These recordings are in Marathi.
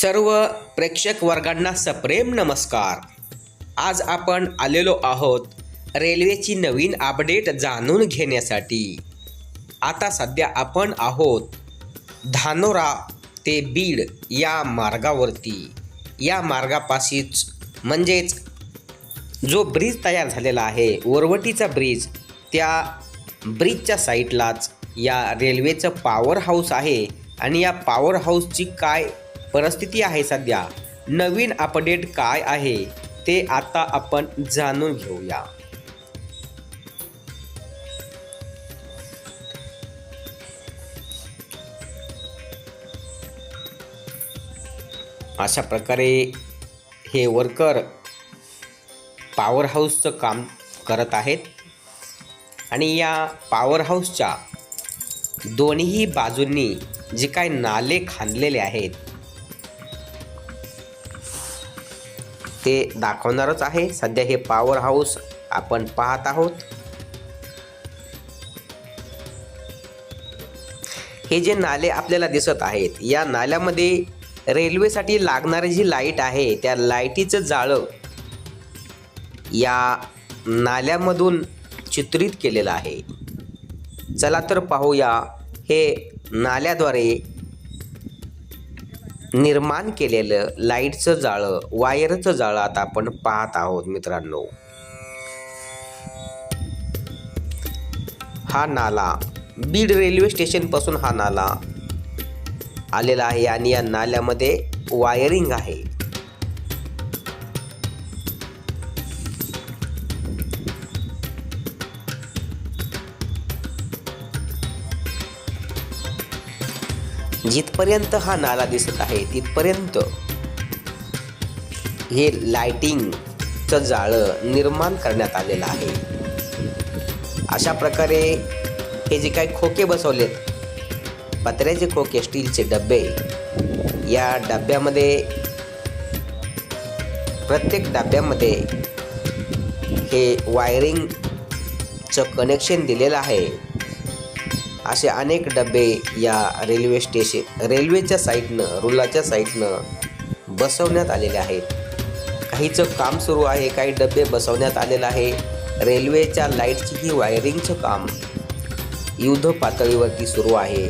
सर्व प्रेक्षक वर्गांना सप्रेम नमस्कार. आज आपण आलेलो आहोत रेल्वेची नवीन अपडेट जाणून घेण्यासाठी. आता सध्या आपण आहोत धानोरा ते बीड या मार्गावरती. या मार्गापाशीच म्हणजेच जो ब्रिज तयार झालेला आहे वरवटीचा ब्रिज त्या ब्रिजच्या साईडलाच या रेल्वेचं पॉवर हाऊस आहे. आणि या पॉवर हाऊसची काय परिस्थिती आहे सध्या. नवीन अपडेट काय आहे ते आता आपण जाणून घेऊया. अशा प्रकारे हे वर्कर पॉवर हाऊसचं काम करत आहेत. आणि या पॉवर हाऊसच्या दोन्ही बाजूंनी जे काय नाले खांदलेले आहेत ते दाखवणारच आहे. सध्या हे पॉवर हाऊस आपण पाहत आहोत. हे जे नाले आपल्याला दिसत आहेत या नाल्यामध्ये रेल्वेसाठी लागणारी जी लाइट आहे त्या लाईटीचं जाळं या नाल्यामधून चित्रित केलेलं आहे. चला तर पाहूया हे नाल्याद्वारे निर्माण केलेलं लाईटचं जाळं वायरचं जाळं आता आपण पाहत आहोत मित्रांनो. हा नाला बीड रेल्वे स्टेशनपासून हा नाला आलेला आहे आणि या नाल्यामध्ये वायरिंग आहे. जिथपर्यंत हा नाला दिसत आहे तिथपर्यंत. हे लाइटिंगचं जाळं निर्माण करण्यात आलेलं आहे. अशा प्रकारे हे जे काही खोके बसवलेत पत्र्याचे खोके स्टीलचे डबे या डब्यामध्ये प्रत्येक डब्यामध्ये हे वायरिंगचं कनेक्शन दिलेलं आहे. असे अनेक डबे या रेल्वे स्टेशन रेल्वेच्या साईडनं रुलाच्या साईडनं बसवण्यात आलेले आहेत. काहीचं काम सुरू आहे काही डबे बसवण्यात आलेलं आहे. रेल्वेच्या लाईटची ही वायरिंगचं काम युद्ध पातळीवरती सुरू आहे.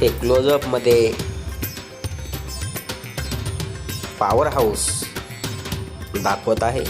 हे क्लोजअपमध्ये पॉवर हाऊस दाखवत आहे.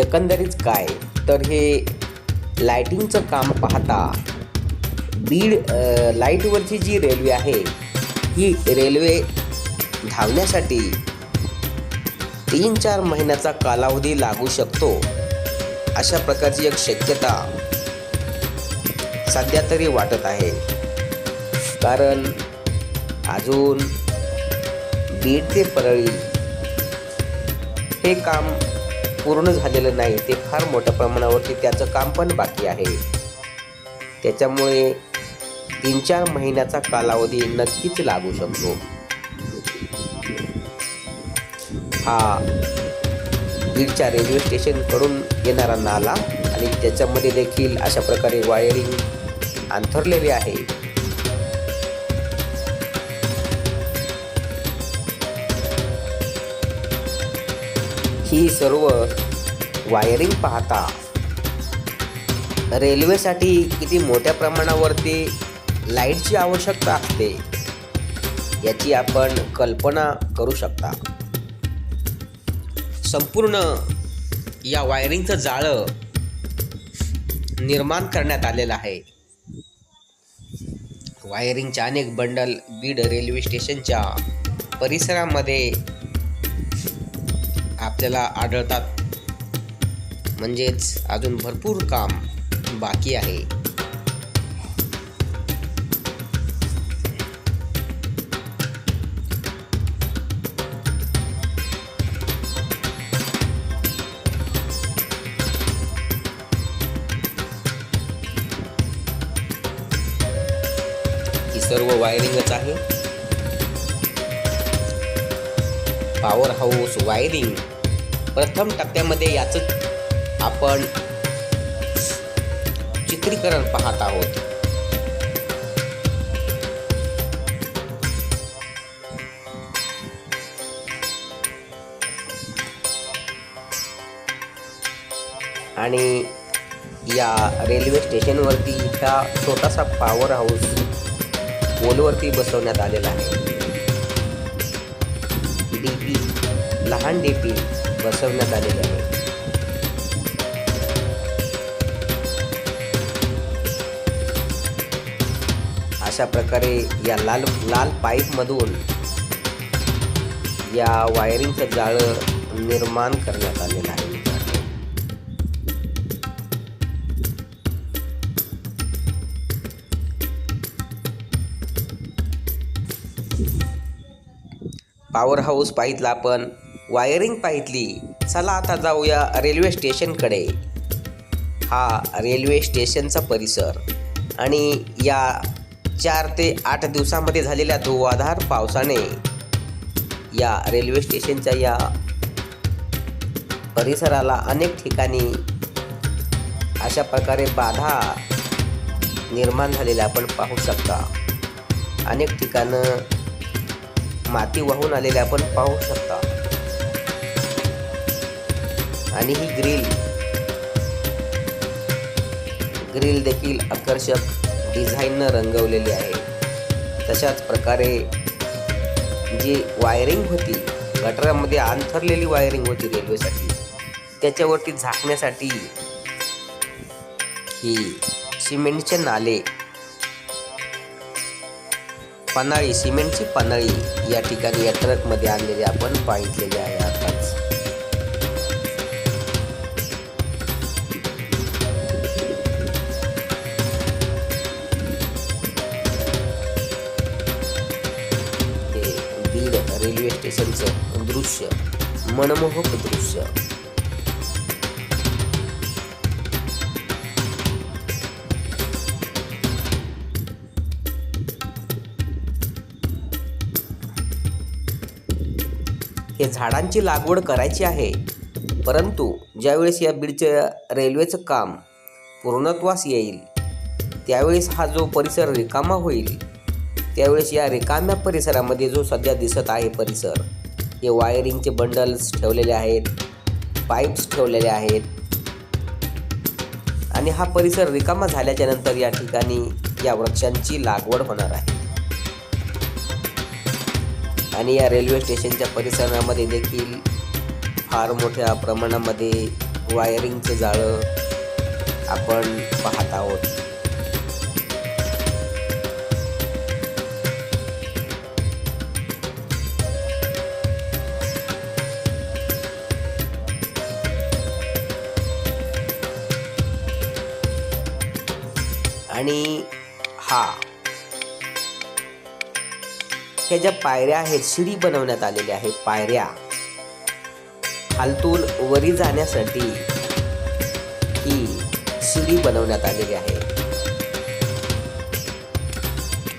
एकंदरीत काय? तर हे लाईटिंगचं काम पाहता बीड लाईटवरची जी रेल्वे आहे ही रेल्वे धावण्यासाठी तीन चार महिन्याचा कालावधी लागू शकतो अशा प्रकारची एक शक्यता सध्या तरी वाटत आहे. कारण अजून बीड ते परळी हे काम पूर्ण झालेलं नाही ते फार मोठ्या प्रमाणावरती त्याचं काम पण बाकी आहे. त्याच्यामुळे तीन चार महिन्याचा कालावधी नक्कीच लागू शकतो. हा बीडच्या रेल्वे स्टेशनकडून येणारा नाला आणि त्याच्यामध्ये देखील अशा प्रकारे वायरिंग अंथरलेले आहे. ही सर्व वायरिंग पाहता. रेल्वेसाठी किती मोठ्या प्रमाणावरती लाईटची आवश्यकता असते याची आपण कल्पना करू शकता. संपूर्ण या वायरिंगचं जाळं निर्माण करण्यात आलेलं आहे. वायरिंगच्या अनेक बंडल बीड रेल्वे स्टेशनच्या परिसरामध्ये आपल्याला आढळतात. म्हणजेच अजून भरपूर काम बाकी आहे. ही सर्व वायरिंगच आहे. पॉवर हाऊस वायरिंग प्रथम टप्प्यामध्ये याचं आपण चित्रीकरण पाहत आहोत. आणि या रेल्वे स्टेशनवरती हा छोटासा पॉवर हाऊस पोलवरती बसवण्यात आलेला आहे. डीपी लहान डीपी बसवण्यात आलेले आहे. अशा प्रकारे या लाल लाल पाईपमधून या वायरिंगचं जाळं निर्माण करण्यात आलेलं आहे. पॉवर हाऊस पाहितला आपण वायरिंग पाहितली. चला आता जाऊया रेल्वे स्टेशनकडे. हा रेल्वे स्टेशनचा परिसर. आणि या चार ते आठ दिवसामध्ये झालेल्या धुवाधार पावसाने या रेल्वे स्टेशनच्या या परिसराला अनेक ठिकाणी अशा प्रकारे बाधा निर्माण झालेल्या आपण पाहू शकता. अनेक ठिकाणं माती वाहून आलेल्या आपण पाहू शकता. आणि ही ग्रिल ग्रिल देखील आकर्षक डिझाईननं रंगवलेली आहे. तशाच प्रकारे जी वायरिंग होती गटारामध्ये अंथरलेली वायरिंग होती रेल्वेसाठी त्याच्यावरती झाकण्यासाठी ही सिमेंटचे नाले पन्हाळी सिमेंटची पन्हाळी या ठिकाणी या ट्रकमध्ये आणलेली आपण पाहिलेली आहे आता. स्टेशनचं दृश्य मनमोहक दृश्य. हे झाडांची लागवड करायची आहे परंतु ज्यावेळेस या बीडच्या रेल्वेचं काम पूर्णत्वास येईल त्यावेळेस हा जो परिसर रिकामा होईल त्यावेळेस या रिकाम्या परिसरामध्ये जो सध्या दिसत आहे परिसर हे वायरिंगचे बंडल्स ठेवलेले आहेत पाईप्स ठेवलेले आहेत. आणि हा परिसर रिकामा झाल्याच्यानंतर या ठिकाणी या वृक्षांची लागवड होणार आहे. आणि या रेल्वे स्टेशनच्या परिसरामध्ये देखील फार मोठ्या प्रमाणामध्ये वायरिंगचं जाळं आपण पाहत आहोत. आणि हा. ह्या ज्या पायऱ्या आहेत शिडी बनवण्यात आलेल्या आहेत पायऱ्या. खालतून वरी जाण्यासाठी ही शिडी बनवण्यात आलेली आहे.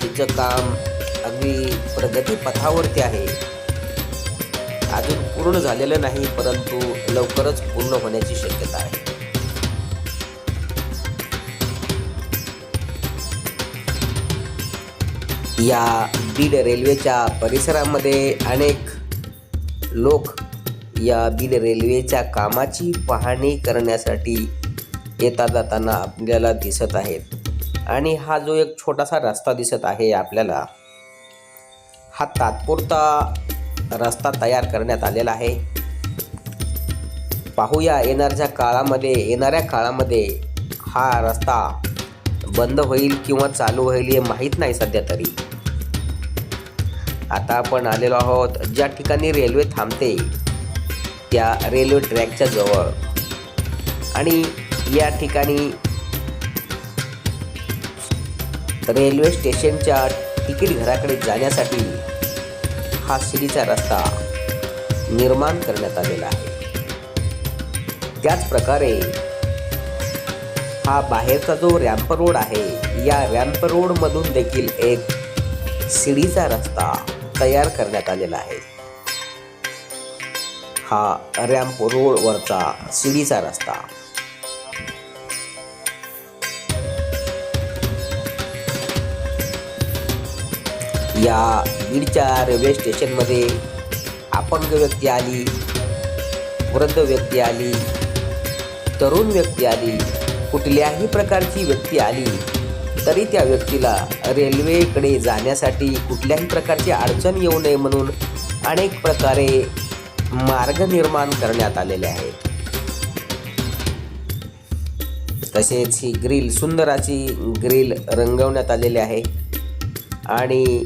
तिचं काम अगदी प्रगती पथावरती आहे. अजून पूर्ण झालेलं नाही परंतु लवकरच पूर्ण होण्याची शक्यता आहे. या बीड रेल्वेच्या परिसरामध्ये अनेक लोक या बीड रेल्वेच्या कामाची पाहणी करण्यासाठी येता जाताना आपल्याला दिसत आहेत. आणि हा जो एक छोटासा रस्ता दिसत आहे आपल्याला हा तात्पुरता रस्ता तयार करण्यात आलेला आहे. पाहूया येणाऱ्या काळामध्ये येणाऱ्या काळामध्ये हा रस्ता बंद होईल किंवा चालू होईल हे माहीत नाही सध्या तरी. आता आपण आलेलो आहोत ज्या ठिकाणी रेल्वे थांबते त्या रेल्वे ट्रॅकच्या जवळ. आणि या ठिकाणी रेल्वे स्टेशनच्या तिकीट घराकडे जाण्यासाठी हा शिडीचा रस्ता निर्माण करण्यात आलेला आहे. त्याच प्रकारे हा बाहेरचा जो रॅम्प रोड आहे या रॅम्प रोडमधून देखील एक शिडीचा रस्ता तयार करण्यात आलेला आहे. हा रॅम्प रोडवरचा शिडीचा रस्ता. या बीडच्या रेल्वे स्टेशनमध्ये अपंग व्यक्ती आली वृद्ध व्यक्ती आली तरुण व्यक्ती आली कुठल्याही प्रकारची व्यक्ती आली तरी त्या व्यक्तीला रेल्वेकडे जाण्यासाठी कुठल्याही प्रकारची अडचण येऊ नये म्हणून अनेक प्रकारे मार्ग निर्माण करण्यात आलेले आहेत. तसेच ही ग्रिल सुंदर अशी ग्रिल रंगवण्यात आलेली आहे आणि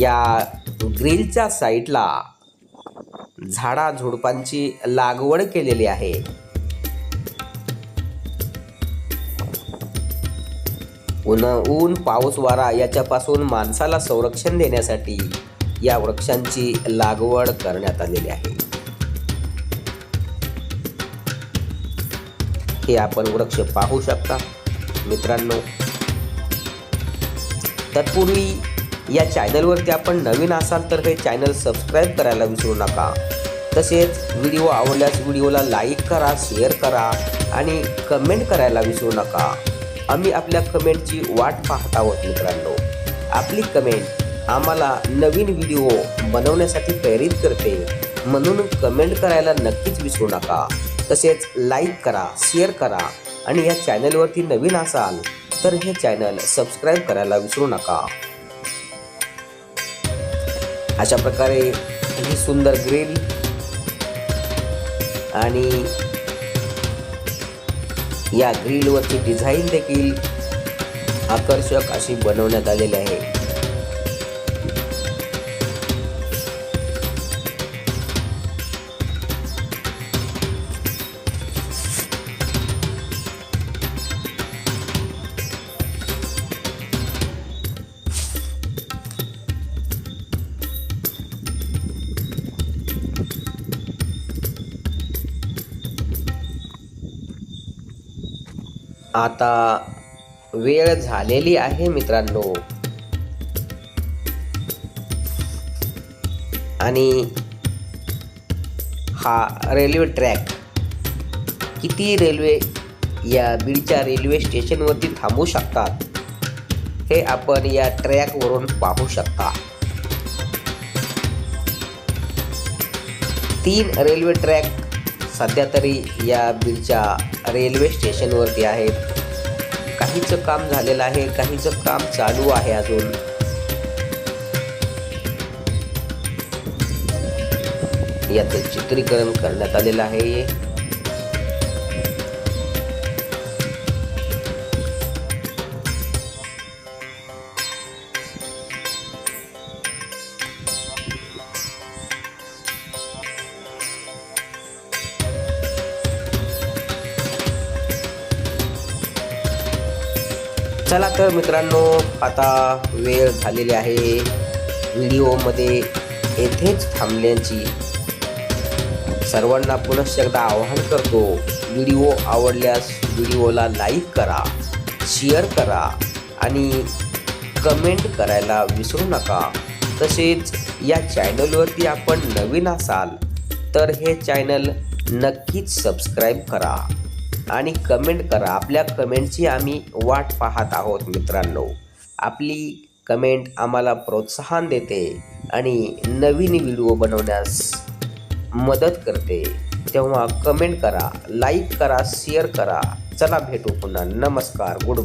या ग्रिलच्या साईडला झाडा झुडपांची लागवड केलेली आहे. ऊन ऊन पाऊस वारा याच्यापासून माणसाला संरक्षण देण्यासाठी या वृक्षांची लागवड करण्यात आलेली आहे. हे आपण वृक्ष पाहू शकता. मित्रांनो तत्पूर्वी या चॅनलवरती आपण नवीन असाल तर हे चॅनल सबस्क्राईब करायला विसरू नका. तसेच व्हिडिओ आवडल्यास व्हिडिओला लाईक करा शेअर करा आणि कमेंट करायला विसरू नका. आम्ही आपल्या कमेंटची वाट पाहत आहोत मित्रांनो. आपली कमेंट आम्हाला नवीन व्हिडिओ बनवण्यासाठी प्रेरित करते. म्हणून कमेंट करायला नक्कीच विसरू नका. तसेच लाईक करा शेअर करा आणि या चॅनलवरती नवीन असाल तर हे चॅनल सबस्क्राईब करायला विसरू नका. अशा प्रकारे ही सुंदर ग्रिल आणि या ग्रिलवरची डिझाईन देखील आकर्षक अशी बनवण्यात आलेली आहे. आता वेळ झालेली आहे मित्रांनो. आणि हा रेल्वे ट्रॅक किती रेल्वे या बीडच्या रेल्वे स्टेशनवरती थांबू शकतात हे आपण या ट्रॅकवरून पाहू शकता. तीन रेल्वे ट्रॅक सध्या तरी या बीडच्या रेल्वे स्टेशनवरती आहेत काहीचं काम झालेलं आहे काहीचं काम चालू आहे अजून. याचं चित्रीकरण करण्यात आलेलं आहे. चला तर मित्रांनो आता वेळ झालेली आहे. व्हिडिओमध्ये येथेच थांबण्याची. सर्वांना पुनश्च एकदा आवाहन करतो व्हिडिओ आवडल्यास व्हिडिओला लाईक करा शेअर करा आणि कमेंट करायला विसरू नका. तसेच या चॅनलवरती आपण नवीन असाल तर हे चॅनल नक्कीच सबस्क्राईब करा. आणि कमेंट करा. आपल्या कमेंटची आम्ही वाट पाहत आहोत मित्रांनो. आपली कमेंट आम्हाला प्रोत्साहन देते आणि नवीन व्हिडिओ बनवण्यास मदत करते. तेव्हा कमेंट करा लाईक करा शेअर करा. चला भेटू पुन्हा. नमस्कार. गुड